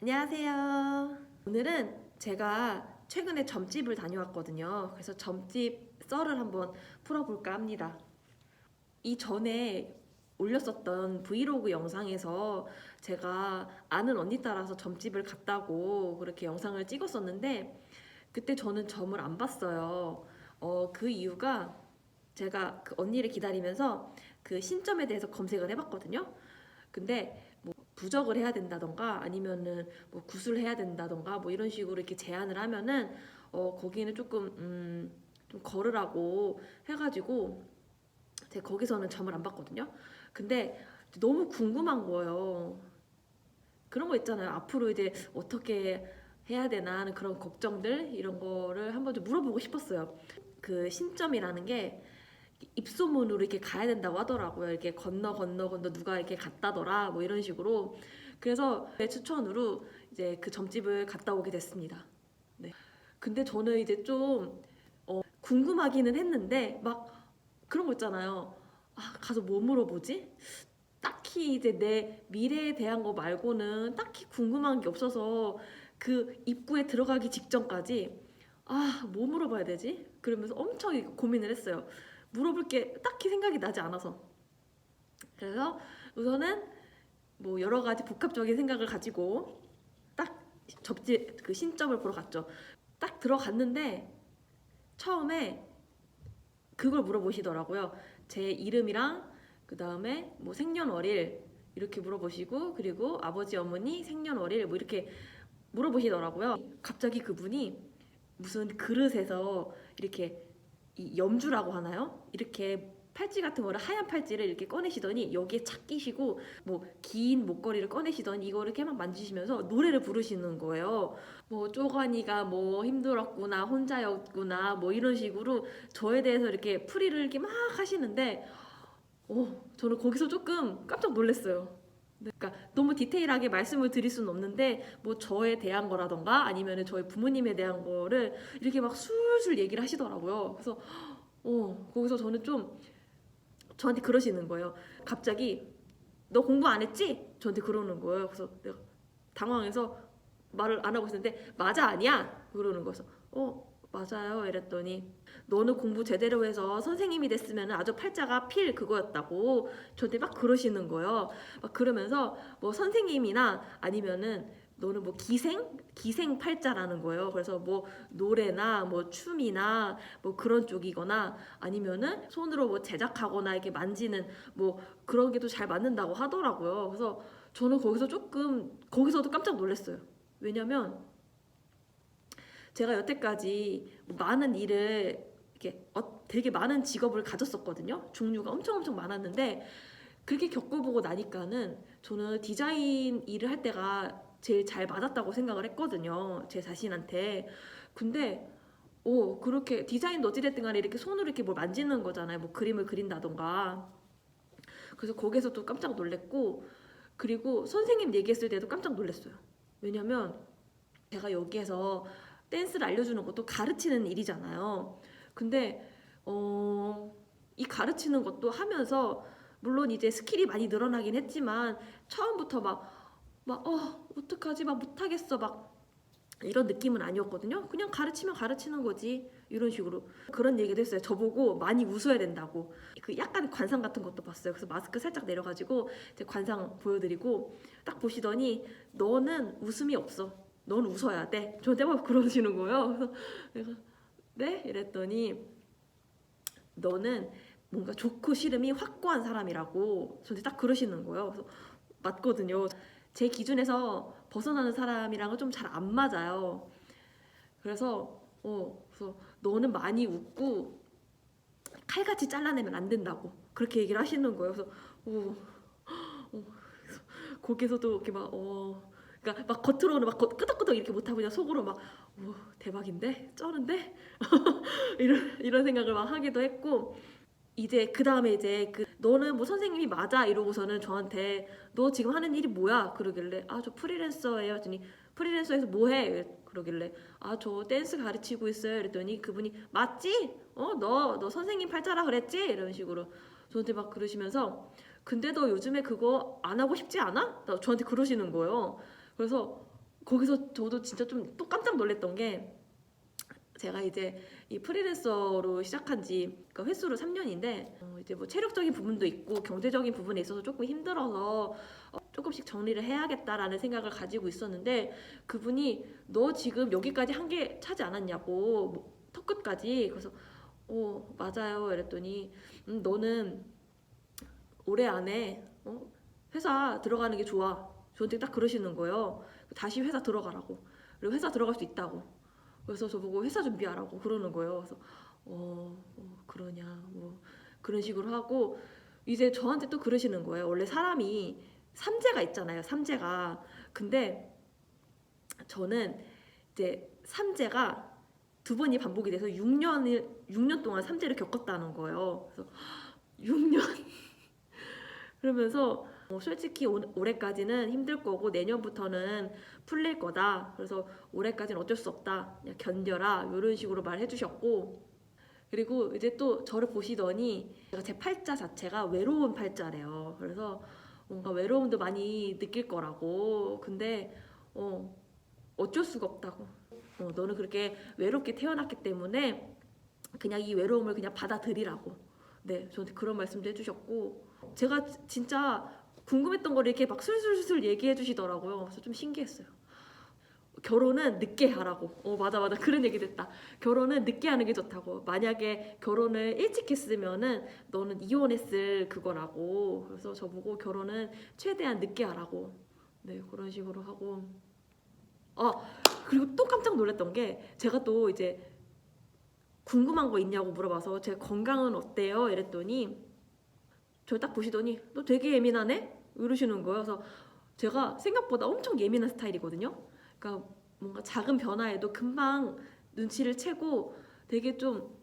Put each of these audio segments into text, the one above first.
안녕하세요. 오늘은 제가 최근에 점집을 다녀왔거든요. 그래서 점집 썰을 한번 풀어볼까 합니다. 이 전에 올렸었던 브이로그 영상에서 제가 아는 언니 따라서 점집을 갔다고 그렇게 영상을 찍었었는데 그때 저는 점을 안 봤어요. 어, 그 이유가 제가 그 언니를 기다리면서 그 신점에 대해서 검색을 해봤거든요. 근데 뭐 부적을 해야 된다던가 아니면은 뭐 구슬 해야 된다던가 뭐 이런 식으로 이렇게 제안을 하면은 어 거기는 조금 음, 좀 걸으라고 해가지고 제가 거기서는 점을 안 봤거든요. 근데 너무 궁금한 거예요. 그런 거 있잖아요. 앞으로 이제 어떻게 해야 되나 하는 그런 걱정들 이런 거를 한번 좀 물어보고 싶었어요. 그 신점이라는 게 입소문으로 이렇게 가야 된다고 하더라고요. 이렇게 건너 건너 건너 누가 이렇게 갔다더라 뭐 이런 식으로. 그래서 제 추천으로 이제 그 점집을 갔다 오게 됐습니다. 네. 근데 저는 이제 좀 어, 궁금하기는 했는데 막 그런 거 있잖아요. 아, 가서 뭐 물어보지? 딱히 이제 내 미래에 대한 거 말고는 딱히 궁금한 게 없어서 그 입구에 들어가기 직전까지 아, 뭐 물어봐야 되지? 그러면서 엄청 고민을 했어요. 물어볼 게 딱히 생각이 나지 않아서. 그래서 우선은 뭐 여러 가지 복합적인 생각을 가지고 딱 접지 그 신점을 보러 갔죠. 딱 들어갔는데 처음에 그걸 물어보시더라고요. 제 이름이랑 그 다음에 뭐 생년월일 이렇게 물어보시고 그리고 아버지 어머니 생년월일 뭐 이렇게 물어보시더라고요. 갑자기 그분이 무슨 그릇에서 이렇게 이 염주라고 하나요? 이렇게 팔찌 같은 거를 하얀 팔찌를 이렇게 꺼내시더니 여기에 착 끼시고 뭐 긴 목걸이를 꺼내시더니 이거를 이렇게 막 만지시면서 노래를 부르시는 거예요. 뭐 쪼가니가 뭐 힘들었구나 혼자였구나 뭐 이런 식으로 저에 대해서 이렇게 풀이를 이렇게 막 하시는데 어 저는 거기서 조금 깜짝 놀랐어요. 네, 그러니까 너무 디테일하게 말씀을 드릴 수는 없는데 뭐 저에 대한 거라던가 아니면 저희 부모님에 대한 거를 이렇게 막 술술 얘기를 하시더라고요. 그래서 어 거기서 저는 좀 저한테 그러시는 거예요. 갑자기 너 공부 안 했지? 저한테 그러는 거예요. 그래서 내가 당황해서 말을 안 하고 있었는데 맞아 아니야? 그러는 거여서 어 맞아요 이랬더니 너는 공부 제대로 해서 선생님이 됐으면 아주 팔자가 필 그거였다고 저한테 막 그러시는 거예요. 막 그러면서 뭐 선생님이나 아니면은 너는 뭐 기생 기생 팔자라는 거예요. 그래서 뭐 노래나 뭐 춤이나 뭐 그런 쪽이거나 아니면은 손으로 뭐 제작하거나 이렇게 만지는 뭐 그런 게 또 잘 맞는다고 하더라고요. 그래서 저는 거기서 조금 거기서도 깜짝 놀랐어요. 왜냐면 제가 여태까지 뭐 많은 일을 이렇게 어, 되게 많은 직업을 가졌었거든요. 종류가 엄청 엄청 많았는데 그렇게 겪어보고 나니까는 저는 디자인 일을 할 때가 제일 잘 맞았다고 생각을 했거든요. 제 자신한테. 근데 오 그렇게 디자인도 어찌됐든 간에 이렇게 손으로 이렇게 뭘 만지는 거잖아요. 뭐 그림을 그린다던가. 그래서 거기서 또 깜짝 놀랬고 그리고 선생님 얘기했을 때도 깜짝 놀랐어요. 왜냐면 제가 여기에서 댄스를 알려주는 것도 가르치는 일이잖아요. 근데 어, 이 가르치는 것도 하면서 물론 이제 스킬이 많이 늘어나긴 했지만 처음부터 막 막 어 어떡하지 막 못하겠어 막 이런 느낌은 아니었거든요. 그냥 가르치면 가르치는 거지 이런 식으로 그런 얘기도 했어요. 저보고 많이 웃어야 된다고 그 약간 관상 같은 것도 봤어요. 그래서 마스크 살짝 내려가지고 제 관상 보여드리고 딱 보시더니 너는 웃음이 없어. 넌 웃어야 돼. 저한테 막 그러시는 거예요. 그래서 내가 네 이랬더니 너는 뭔가 좋고 싫음이 확고한 사람이라고 저한테 딱 그러시는 거예요. 그래서 맞거든요. 제 기준에서 벗어나는 사람이랑은 좀 잘 안 맞아요. 그래서 어 그래서 너는 많이 웃고 칼같이 잘라내면 안 된다고 그렇게 얘기를 하시는 거예요. 그래서 어, 어, 거기서도 이렇게 막 어. 그러니까 막 겉으로는 막 겉- 끄덕끄덕 이렇게 못하고 그냥 속으로 막 오, 대박인데? 쩌는데? 이런 이런 생각을 막 하기도 했고 이제 그 다음에 이제 그 너는 뭐 선생님이 맞아? 이러고서는 저한테 너 지금 하는 일이 뭐야? 그러길래 아 저 프리랜서예요. 했더니 프리랜서에서 뭐해? 그러길래 아 저 댄스 가르치고 있어요. 이랬더니 그분이 맞지? 어너너 선생님 팔자라 그랬지? 이런 식으로 저한테 막 그러시면서 근데 너 요즘에 그거 안 하고 싶지 않아? 나- 저한테 그러시는 거예요 그래서 거기서 저도 진짜 좀 또 깜짝 놀랐던 게 제가 이제 이 프리랜서로 시작한 지 그러니까 횟수로 3년인데 어, 이제 뭐 체력적인 부분도 있고 경제적인 부분에 있어서 조금 힘들어서 어, 조금씩 정리를 해야겠다라는 생각을 가지고 있었는데 그분이 너 지금 여기까지 한 게 차지 않았냐고 뭐, 턱끝까지 그래서 어 맞아요 이랬더니 음, 너는 올해 안에 어, 회사 들어가는 게 좋아 저한테 딱 그러시는 거예요. 다시 회사 들어가라고. 그리고 회사 들어갈 수 있다고. 그래서 저보고 회사 준비하라고 그러는 거예요. 그래서 어, 어 그러냐 뭐 그런 식으로 하고 이제 저한테 또 그러시는 거예요. 원래 사람이 삼재가 있잖아요 삼재가. 근데 저는 이제 삼재가 두 번이 반복이 돼서 6년을 6년 동안 삼재를 겪었다는 거예요. 그래서 6년. 그러면서 어, 솔직히 올- 올해까지는 힘들 거고 내년부터는 풀릴 거다. 그래서 올해까지는 어쩔 수 없다. 그냥 견뎌라. 이런 식으로 말해 주셨고 그리고 이제 또 저를 보시더니 제가 제 팔자 자체가 외로운 팔자래요. 그래서 뭔가 외로움도 많이 느낄 거라고. 근데 어 어쩔 수가 없다고. 어, 너는 그렇게 외롭게 태어났기 때문에 그냥 이 외로움을 그냥 받아들이라고. 네, 저한테 그런 말씀도 해주셨고 제가 지- 진짜 궁금했던 걸 이렇게 막 술술술 얘기해 주시더라고요. 그래서 좀 신기했어요. 결혼은 늦게 하라고. 어 맞아 맞아 그런 얘기 됐다. 결혼은 늦게 하는 게 좋다고. 만약에 결혼을 일찍 했으면은 너는 이혼했을 그거라고. 그래서 저보고 결혼은 최대한 늦게 하라고. 네 그런 식으로 하고. 아 그리고 또 깜짝 놀랐던 게 제가 또 이제 궁금한 거 있냐고 물어봐서 제 건강은 어때요? 이랬더니 저를 딱 보시더니 너 되게 예민하네? 이러시는 거예요. 그래서 제가 생각보다 엄청 예민한 스타일이거든요. 그러니까 뭔가 작은 변화에도 금방 눈치를 채고 되게 좀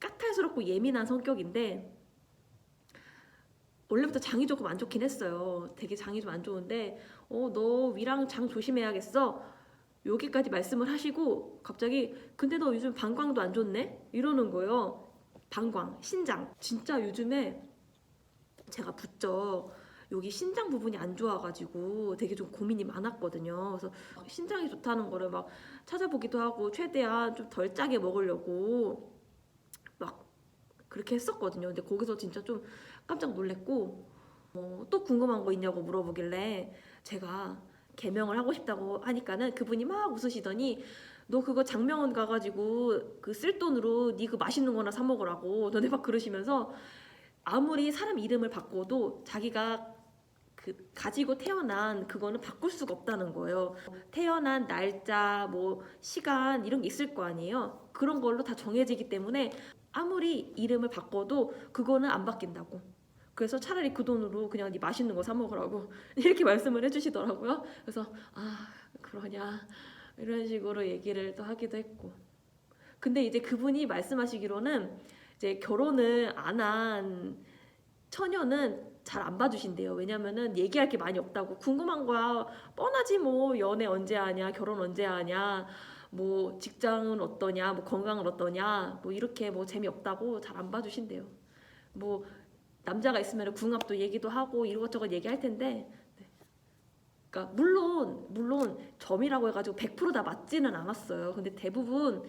까탈스럽고 예민한 성격인데 원래부터 장이 조금 안 좋긴 했어요. 되게 장이 좀 안 좋은데 어 너 위랑 장 조심해야겠어. 여기까지 말씀을 하시고 갑자기 근데 너 요즘 방광도 안 좋네? 이러는 거예요. 방광, 신장. 진짜 요즘에 제가 부쩍 여기 신장 부분이 안 좋아가지고 되게 좀 고민이 많았거든요. 그래서 신장이 좋다는 거를 막 찾아보기도 하고 최대한 좀 덜 짜게 먹으려고 막 그렇게 했었거든요. 근데 거기서 진짜 좀 깜짝 놀랬고 어, 또 궁금한 거 있냐고 물어보길래 제가 개명을 하고 싶다고 하니까는 그분이 막 웃으시더니 너 그거 장명원 가가지고 그 쓸 돈으로 네그 맛있는 거나 사 먹으라고 너네 막 그러시면서 아무리 사람 이름을 바꿔도 자기가 그 가지고 태어난 그거는 바꿀 수가 없다는 거예요. 태어난 날짜, 뭐 시간 이런 게 있을 거 아니에요. 그런 걸로 다 정해지기 때문에 아무리 이름을 바꿔도 그거는 안 바뀐다고. 그래서 차라리 그 돈으로 그냥 네 맛있는 거 사 먹으라고 이렇게 말씀을 해주시더라고요. 그래서 아 그러냐 이런 식으로 얘기를 또 하기도 했고. 근데 이제 그분이 말씀하시기로는 이제 결혼을 안 한 처녀는 잘 안 봐주신대요. 왜냐면은 얘기할 게 많이 없다고 궁금한 거야. 뻔하지 뭐 연애 언제 하냐, 결혼 언제 하냐, 뭐 직장은 어떠냐, 뭐 건강은 어떠냐, 뭐 이렇게 뭐 재미 없다고 잘 안 봐주신대요. 뭐 남자가 있으면 궁합도 얘기도 하고 이것저것 얘기할 텐데. 네. 그러니까 물론 물론 점이라고 해가지고 100%다 맞지는 않았어요. 근데 대부분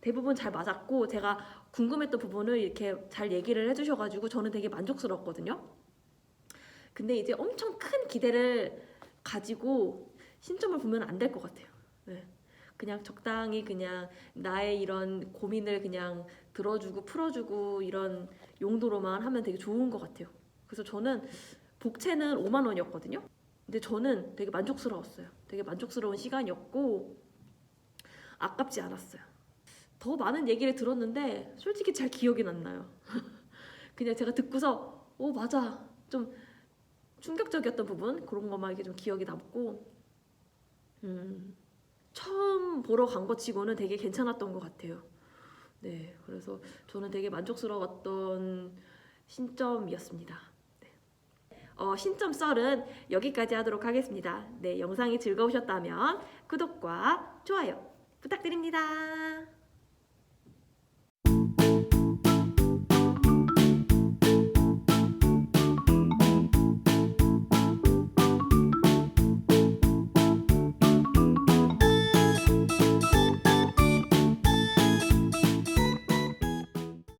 대부분 잘 맞았고 제가 궁금했던 부분을 이렇게 잘 얘기를 해주셔가지고 저는 되게 만족스러웠거든요. 근데 이제 엄청 큰 기대를 가지고 신점을 보면 안 될 것 같아요. 네. 그냥 적당히 그냥 나의 이런 고민을 그냥 들어주고 풀어주고 이런 용도로만 하면 되게 좋은 것 같아요. 그래서 저는 복채는 5만 원이었거든요. 근데 저는 되게 만족스러웠어요. 되게 만족스러운 시간이었고 아깝지 않았어요. 더 많은 얘기를 들었는데 솔직히 잘 기억이 안 나요. 그냥 제가 듣고서 오 맞아 좀 충격적이었던 부분 그런 것만 이게 좀 기억이 남고 음, 처음 보러 간 것 치고는 되게 괜찮았던 것 같아요. 네, 그래서 저는 되게 만족스러웠던 신점이었습니다. 네. 어, 신점 썰은 여기까지 하도록 하겠습니다. 네, 영상이 즐거우셨다면 구독과 좋아요 부탁드립니다.